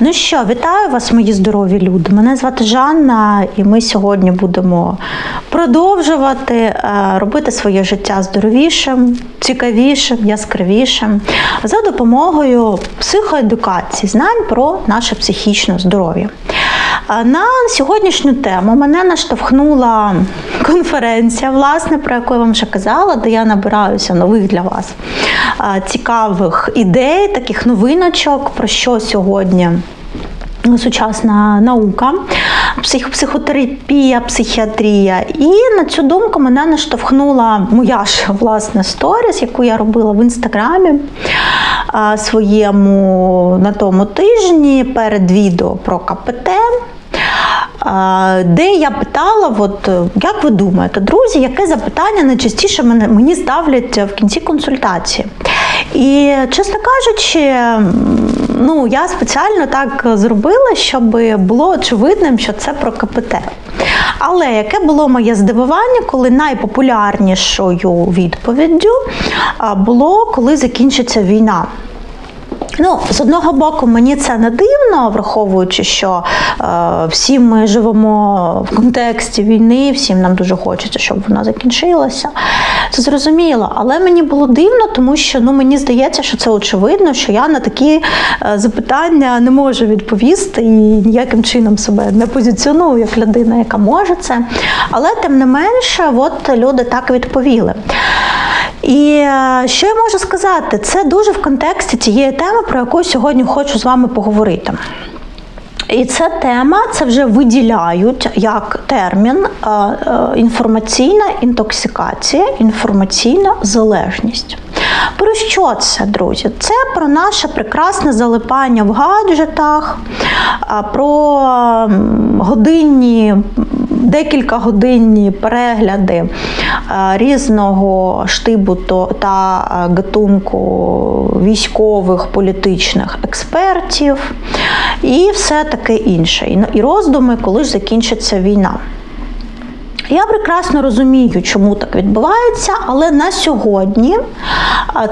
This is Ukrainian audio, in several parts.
Ну що, вітаю вас, мої здорові люди. Мене звати Жанна, і ми сьогодні будемо продовжувати е, робити своє життя здоровішим, цікавішим, яскравішим за допомогою психоедукації, знань про наше психічне здоров'я. На сьогоднішню тему мене наштовхнула конференція, власне, про яку я вам вже казала, де я набираюся нових для вас цікавих ідей, таких новиночок, про що сьогодні. Сучасна наука, псих, психотерапія, психіатрія. І на цю думку мене наштовхнула моя ж власне сторіс, яку я робила в інстаграмі своєму на тому тижні перед відео про КПТ. Де я питала, от як ви думаєте, друзі, яке запитання найчастіше мені ставлять в кінці консультації? І, чесно кажучи, ну я спеціально так зробила, щоб було очевидним, що це про КПТ. Але яке було моє здивування, коли найпопулярнішою відповіддю було, коли закінчиться війна. Ну, з одного боку, мені це не дивно, враховуючи, що е, всі ми живемо в контексті війни, всім нам дуже хочеться, щоб вона закінчилася. Це зрозуміло. Але мені було дивно, тому що ну, мені здається, що це очевидно, що я на такі е, запитання не можу відповісти і ніяким чином себе не позиціоную як людина, яка може це. Але тим не менше, от люди так відповіли. І е, що я можу сказати? Це дуже в контексті тієї теми, про яку сьогодні хочу з вами поговорити. І ця тема це вже виділяють як термін е, е, інформаційна інтоксикація, інформаційна залежність. Про що це, друзі? Це про наше прекрасне залипання в гаджетах, про годинні, декілька годинні перегляди е, різного штибу та е, гатунку військових політичних експертів і все таке інше. І- І роздуми, коли ж закінчиться війна. Я прекрасно розумію, чому так відбувається, але на сьогодні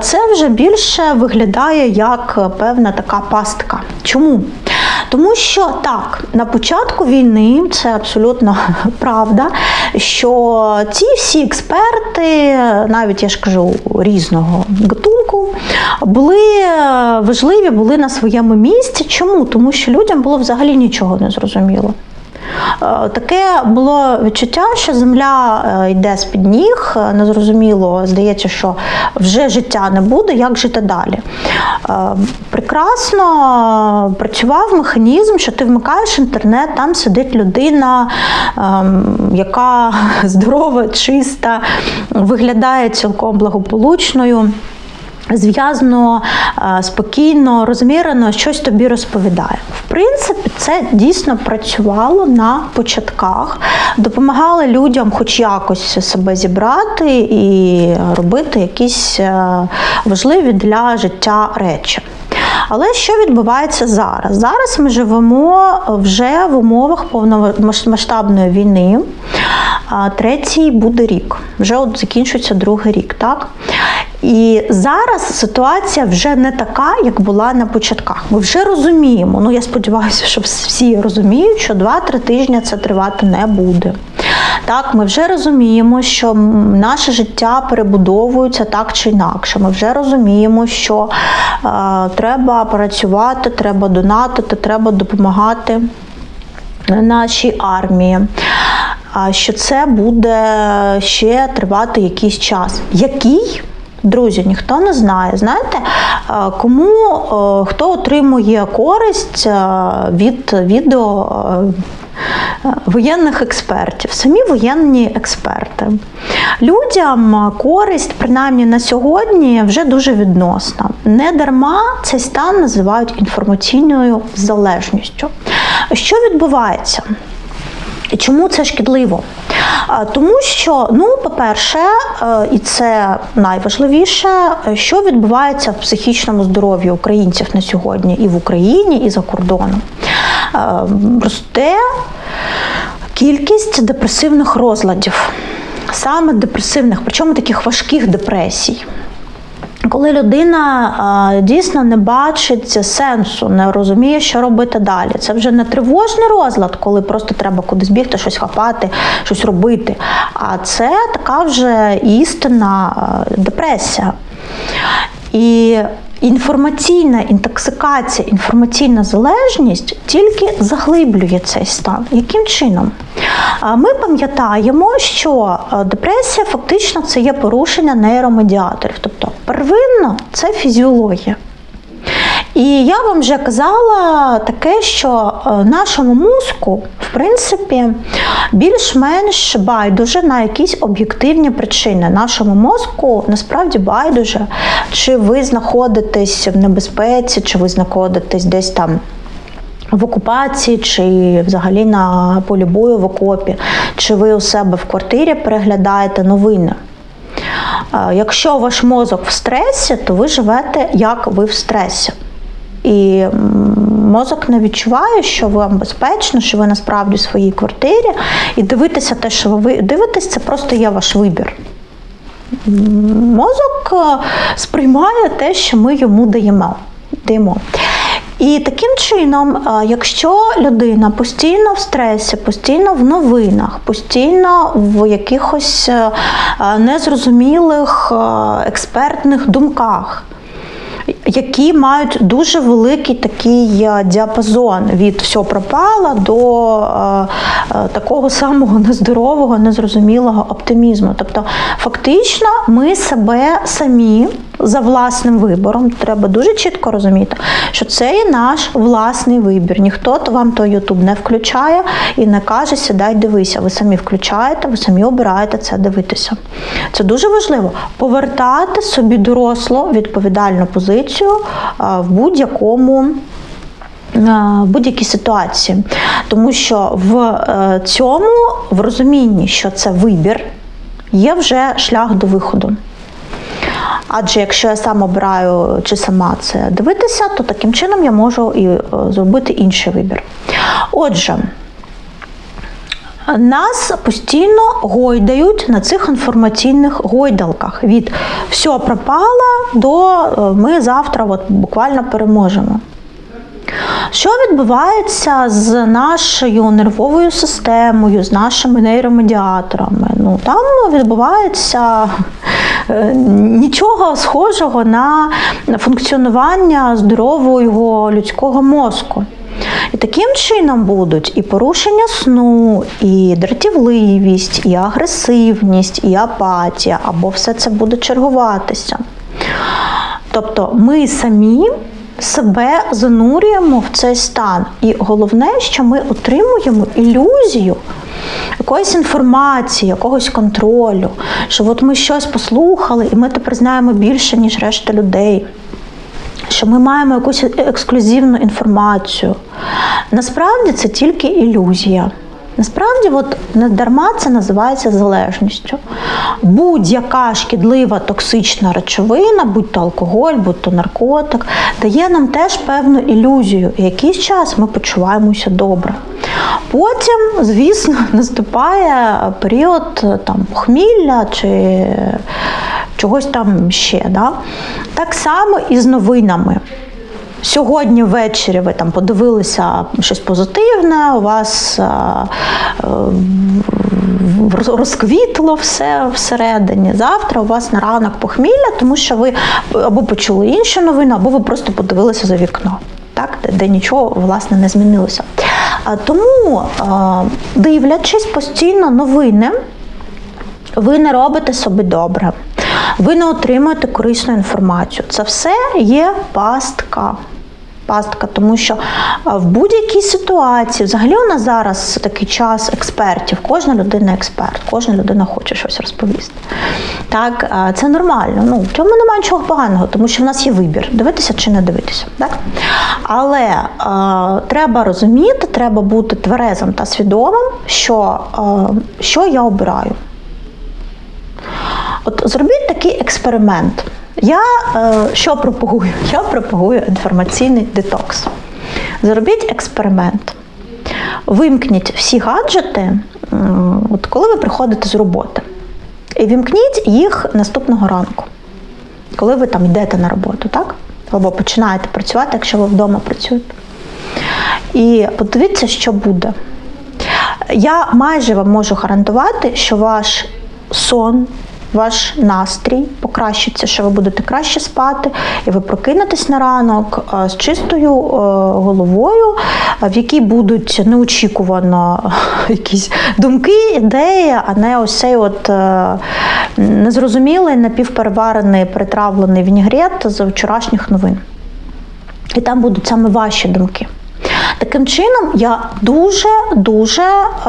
це вже більше виглядає як е, певна така пастка. Чому? Тому що так, на початку війни це абсолютно правда, що ці всі експерти, навіть я ж кажу, різного гатунку, були е, важливі, були на своєму місці. Чому? Тому що людям було взагалі нічого не зрозуміло. Е, Таке було відчуття, що земля е, йде з-під ніг, е, незрозуміло, здається, що вже життя не буде, як жити далі. Прекрасно працював механізм, що ти вмикаєш інтернет, там сидить людина, ем, яка здорова, чиста, виглядає цілком благополучною зв'язано, е, спокійно, розмірено щось тобі розповідає. В принципі, це дійсно працювало на початках, допомагало людям хоч якось себе зібрати і робити якісь е, важливі для життя речі. Але що відбувається зараз? Зараз ми живемо вже в умовах повномасштабної війни. Третій буде рік. Вже от закінчується другий рік, так? І зараз ситуація вже не така, як була на початках. Ми вже розуміємо. Ну я сподіваюся, що всі розуміють, що 2-3 тижні це тривати не буде. Так, ми вже розуміємо, що наше життя перебудовується так чи інакше. Ми вже розуміємо, що е, треба працювати, треба донатити, треба допомагати нашій армії. А що це буде ще тривати якийсь час. Який? Друзі, ніхто не знає. Знаєте, е, кому е, хто отримує користь е, від відео воєнних експертів, самі воєнні експерти. Людям користь, принаймні на сьогодні, вже дуже відносна. Не дарма цей стан називають інформаційною залежністю. Що відбувається? Чому це шкідливо? Тому що, ну, по-перше, е, і це найважливіше, е, що відбувається в психічному здоров'ї українців на сьогодні і в Україні, і за кордоном. Е, Росте кількість депресивних розладів, саме депресивних, причому таких важких депресій. Коли людина а, дійсно не бачить сенсу, не розуміє, що робити далі. Це вже не тривожний розлад, коли просто треба кудись бігти, щось хапати, щось робити. А це така вже істинна депресія. І інформаційна інтоксикація, інформаційна залежність тільки заглиблює цей стан. Яким чином? Ми пам'ятаємо, що депресія фактично це є порушення нейромедіаторів, тобто первинно це фізіологія. І я вам вже казала таке, що е, нашому мозку, в принципі, більш-менш байдуже на якісь об'єктивні причини. Нашому мозку насправді байдуже, чи ви знаходитесь в небезпеці, чи ви знаходитесь десь там. В окупації, чи взагалі на полі бою в окопі, чи ви у себе в квартирі переглядаєте новини. Якщо ваш мозок в стресі, то ви живете як ви в стресі. І мозок не відчуває, що вам безпечно, що ви насправді в своїй квартирі, і дивитися те, що ви дивитесь, це просто є ваш вибір. Мозок е, сприймає те, що ми йому даємо. І таким чином, е, якщо людина постійно в стресі, постійно в новинах, постійно в якихось е, е, незрозумілих експертних думках, які мають дуже великий такий діапазон від все пропало до е, такого самого нездорового, незрозумілого оптимізму. Тобто, фактично, ми себе самі за власним вибором, треба дуже чітко розуміти, що це є наш власний вибір. Ніхто то вам той Ютуб не включає і не каже, сідай, дивися. Ви самі включаєте, ви самі обираєте це дивитися. Це дуже важливо повертати собі дорослу відповідальну позицію в будь-якому. будь-якій ситуації, тому що в е, цьому, в розумінні, що це вибір, є вже шлях до виходу. Адже якщо я сам обираю чи сама це дивитися, то таким чином я можу і е, зробити інший вибір. Отже, нас постійно гойдають на цих інформаційних гойдалках від все пропало до е, ми завтра от буквально переможемо. Що відбувається з нашою нервовою системою, з нашими нейромедіаторами? Ну там відбувається е, нічого схожого на функціонування здорового людського мозку. І таким чином будуть і порушення сну, і дратівливість, і агресивність, і апатія, або все це буде чергуватися. Тобто ми самі себе занурюємо в цей стан. І головне, що ми отримуємо ілюзію якоїсь інформації, якогось контролю, що от ми щось послухали, і ми тепер знаємо більше, ніж решта людей. Що ми маємо якусь ексклюзивну інформацію. Насправді це тільки ілюзія. Насправді, от не дарма це називається залежністю. Будь-яка шкідлива токсична речовина, будь то алкоголь, будь то наркотик, дає нам теж певну ілюзію. І якийсь час ми почуваємося добре. Потім, звісно, наступає період там, похмілля чи чогось там ще. Да? Так само і з новинами. Сьогодні ввечері ви там подивилися щось позитивне, у вас а, розквітло все всередині. Завтра у вас на ранок похмілля, тому що ви або почули іншу новину, або ви просто подивилися за вікно, так? де, де нічого власне не змінилося. Тому, дивлячись постійно новини, ви не робите собі добре, ви не отримуєте корисну інформацію. Це все є пастка. Пастка, тому що в будь-якій ситуації, взагалі у нас зараз такий час експертів, кожна людина експерт, кожна людина хоче щось розповісти. Так, це нормально. Ну, в цьому немає нічого поганого, тому що в нас є вибір, дивитися чи не дивитися. Так? Але а, треба розуміти, треба бути тверезим та свідомим, що, а, що я обираю. От зробіть такий експеримент. Я е, що пропагую? Я пропагую інформаційний детокс. Зробіть експеримент. Вимкніть всі гаджети, от коли ви приходите з роботи, і вімкніть їх наступного ранку. коли ви там йдете на роботу, так? Або починаєте працювати, якщо ви вдома працюєте. І подивіться, що буде. Я майже вам можу гарантувати, що ваш сон, ваш настрій покращиться, що ви будете краще спати, і ви прокинетесь на ранок е, з чистою е, головою, е, в якій будуть неочікувано якісь думки, ідеї, а не ось цей от незрозумілий, напівпереварений, притравлений вінігрет з вчорашніх новин. І там будуть саме ваші думки. Таким чином, я дуже-дуже е,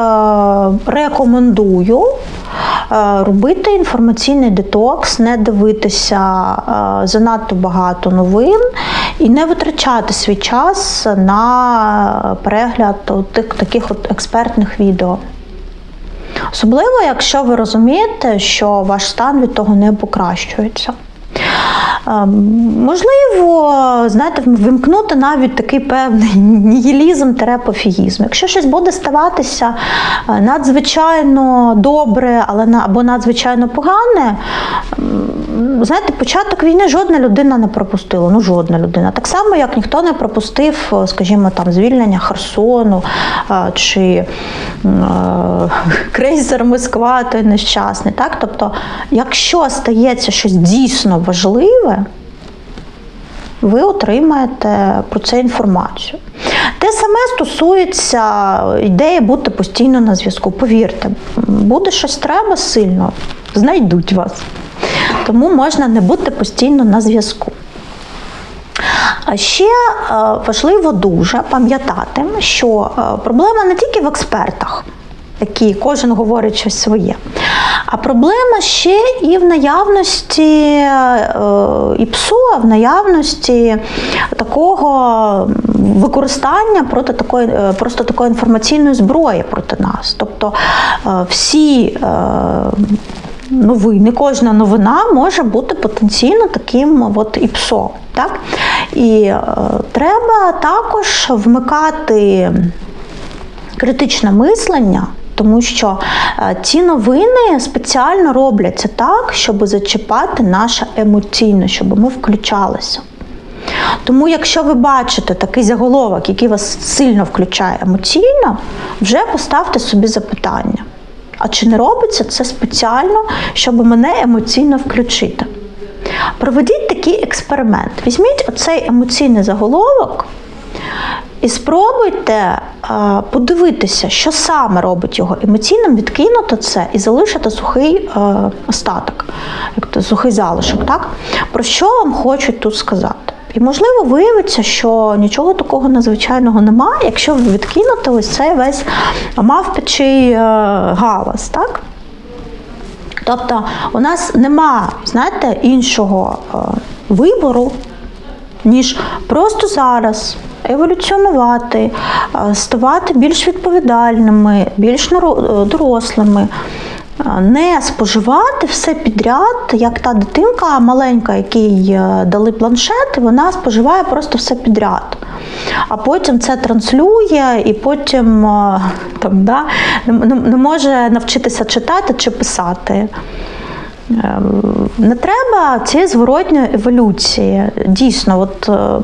рекомендую е, робити інформаційний детокс, не дивитися е, занадто багато новин і не витрачати свій час на перегляд тих таких от експертних відео. Особливо, якщо ви розумієте, що ваш стан від того не покращується. Ем, Можливо, знаєте, вимкнути навіть такий певний нігілізм терапофігізм. Якщо щось буде ставатися е, надзвичайно добре, але або надзвичайно погане, знаєте, початок війни жодна людина не пропустила. Ну, жодна людина. Так само, як ніхто не пропустив, е, скажімо, там звільнення Херсону е, чи крейсер Москва, той нещасний. Так? Тобто, якщо стається щось дійсно важливе, ви отримаєте про це інформацію. Те саме стосується ідеї бути постійно на зв'язку. Повірте, буде щось треба сильно, знайдуть вас. Тому можна не бути постійно на зв'язку. А ще е, важливо дуже пам'ятати, що е, проблема не тільки в експертах, які кожен говорить щось своє, а проблема ще і в наявності е, і ПСО, в наявності такого використання проти такої, е, просто такої інформаційної зброї проти нас. Тобто е, всі новини, кожна новина може бути потенційно таким от ІПСО. Так? І треба також вмикати критичне мислення. Тому що е, ці новини спеціально робляться так, щоб зачіпати наше емоційне, щоб ми включалися. Тому, якщо ви бачите такий заголовок, який вас сильно включає емоційно, вже поставте собі запитання. А чи не робиться це спеціально, щоб мене емоційно включити? Проведіть такий експеримент. Візьміть оцей емоційний заголовок і спробуйте подивитися, що саме робить його емоційним, відкинути це і залишити сухий остаток, як то сухий залишок. Так? Про що вам хочуть тут сказати? І можливо виявиться, що нічого такого надзвичайного немає, якщо ви відкинете ось цей весь мавпячий е, галас. Так? Тобто у нас нема, знаєте, іншого е, вибору, ніж просто зараз еволюціонувати, е, ставати більш відповідальними, більш е, дорослими. е, Не споживати все підряд, як та дитинка маленька, якій дали планшет, вона споживає просто все підряд. А потім це транслює, і потім там, да, не може навчитися читати чи писати. Ем, Не треба цієї зворотньої еволюції. Дійсно, от е,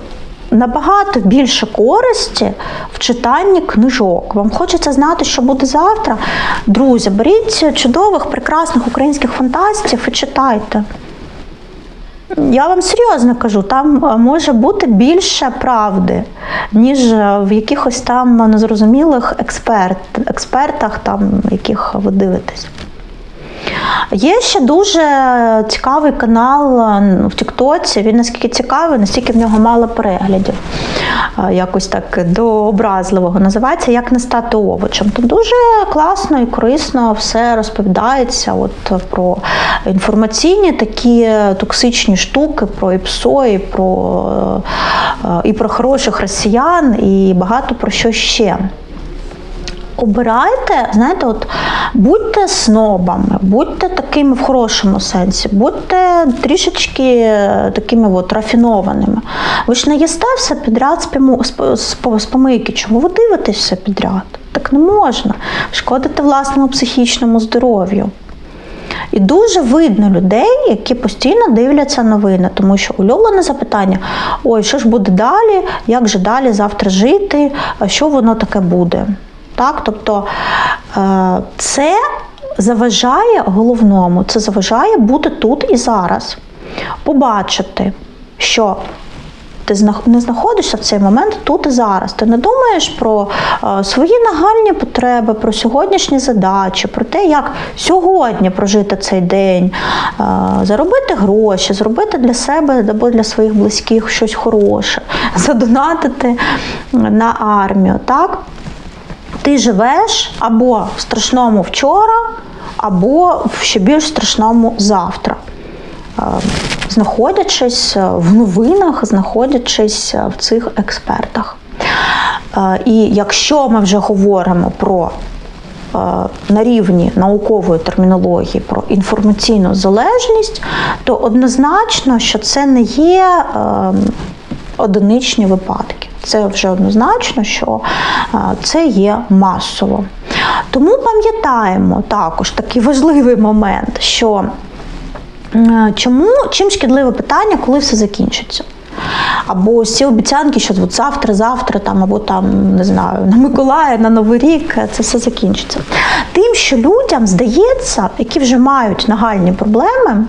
набагато більше користі в читанні книжок. Вам хочеться знати, що буде завтра. Друзі, беріть чудових, прекрасних українських фантастів і читайте. Я вам серйозно кажу, там е, може бути більше правди, ніж е, в якихось там незрозумілих експерт, експертах, там, яких ви дивитесь. Є ще дуже цікавий канал е, в Тіктоці. Він наскільки цікавий, настільки в нього мало переглядів. Е, Якось так до образливого називається Як не стати овочем. Тут дуже класно і корисно все розповідається от про інформаційні такі токсичні штуки, про ІПСО, і про, е, і про хороших росіян, і багато про що ще. Обирайте, знаєте, от будьте снобами, будьте такими в хорошому сенсі, будьте трішечки е, такими от рафінованими. Ви ж не їсте все підряд з, піму- з, з, помийки. Чому ви дивитесь все підряд? Так не можна. Шкодите власному психічному здоров'ю. І дуже видно людей, які постійно дивляться новини, тому що улюблене запитання: ой, що ж буде далі, як же далі завтра жити, що воно таке буде. Так? Тобто е, це заважає головному, це заважає бути тут і зараз, побачити, що ти не знаходишся в цей момент тут і зараз. Ти не думаєш про е, свої нагальні потреби, про сьогоднішні задачі, про те, як сьогодні прожити цей день, е, заробити гроші, зробити для себе або для своїх близьких щось хороше, задонатити на армію. Так? Ти живеш або в страшному вчора, або в ще більш страшному завтра. Е, Знаходячись в новинах, знаходячись в цих експертах. Е, І якщо ми вже говоримо про е, на рівні наукової термінології про інформаційну залежність, то однозначно, що це не є ем, одиничні випадки. Це вже однозначно, що е, це є масово. Тому пам'ятаємо також такий важливий момент, що е, чому чим шкідливе питання, коли все закінчиться? Або ці обіцянки, що от завтра, завтра, там, або там, не знаю, на Миколая, на Новий рік це все закінчиться. Тим, що людям здається, які вже мають нагальні проблеми,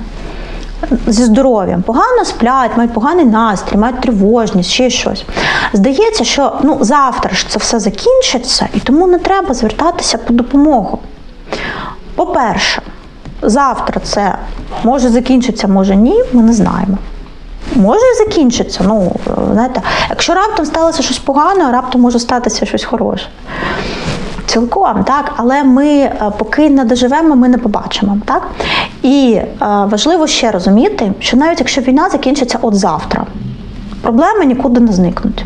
зі здоров'ям, погано сплять, мають поганий настрій, мають тривожність, ще щось. Здається, що ну, завтра ж це все закінчиться, і тому не треба звертатися по допомогу. По-перше, завтра це може закінчитися, може ні, ми не знаємо. Може закінчиться. Ну, знаєте, якщо раптом сталося щось погане, раптом може статися щось хороше. Цілком, так, але ми е, поки не доживемо, ми не побачимо. Так? І е, важливо ще розуміти, що навіть якщо війна закінчиться от завтра, проблеми нікуди не зникнуть.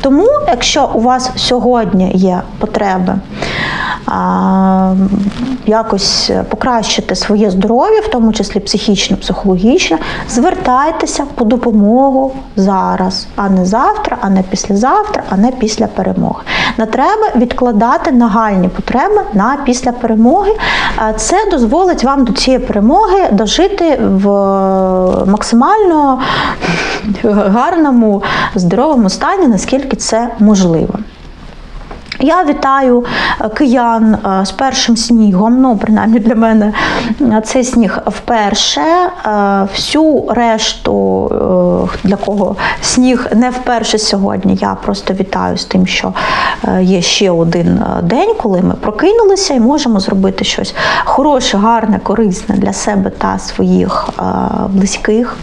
Тому, якщо у вас сьогодні є потреби якось покращити своє здоров'я, в тому числі психічне, психологічне, звертайтеся по допомогу зараз, а не завтра, а не післязавтра, а не після перемоги. Не треба відкладати нагальні потреби на після перемоги. Це дозволить вам до цієї перемоги дожити в максимально гарному, здоровому стані, наскільки це можливо. Я вітаю е, киян е, з першим снігом. Ну, принаймні для мене е, цей сніг вперше. Всю решту, для кого сніг не вперше сьогодні, я просто вітаю з тим, що є ще один день, коли ми прокинулися і можемо зробити щось хороше, гарне, корисне для себе та своїх близьких.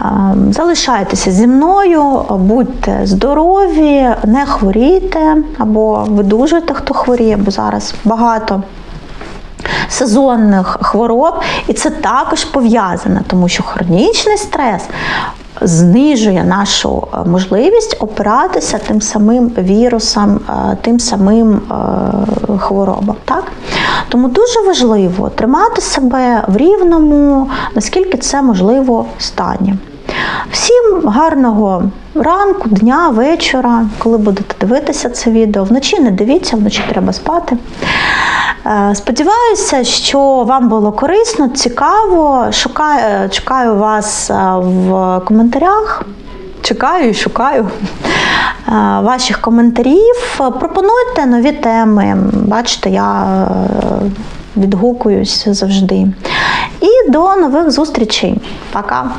Е, Залишайтеся зі мною, будьте здорові, не хворійте, або видужуйте, хто хворіє, бо зараз багато сезонних хвороб, і це також пов'язане, тому що хронічний стрес знижує нашу е, можливість опиратися тим самим вірусам, е, тим самим е, хворобам. Так? Тому дуже важливо тримати себе в рівному, наскільки це можливо стані. Всім гарного ранку, дня, вечора, коли будете дивитися це відео. Вночі не дивіться, вночі треба спати. Е, Сподіваюся, що вам було корисно, цікаво. Шукаю, чекаю вас е, в коментарях. Чекаю і шукаю е, ваших коментарів. Пропонуйте нові теми. Бачите, я е, відгукуюсь завжди. І до нових зустрічей. Пока!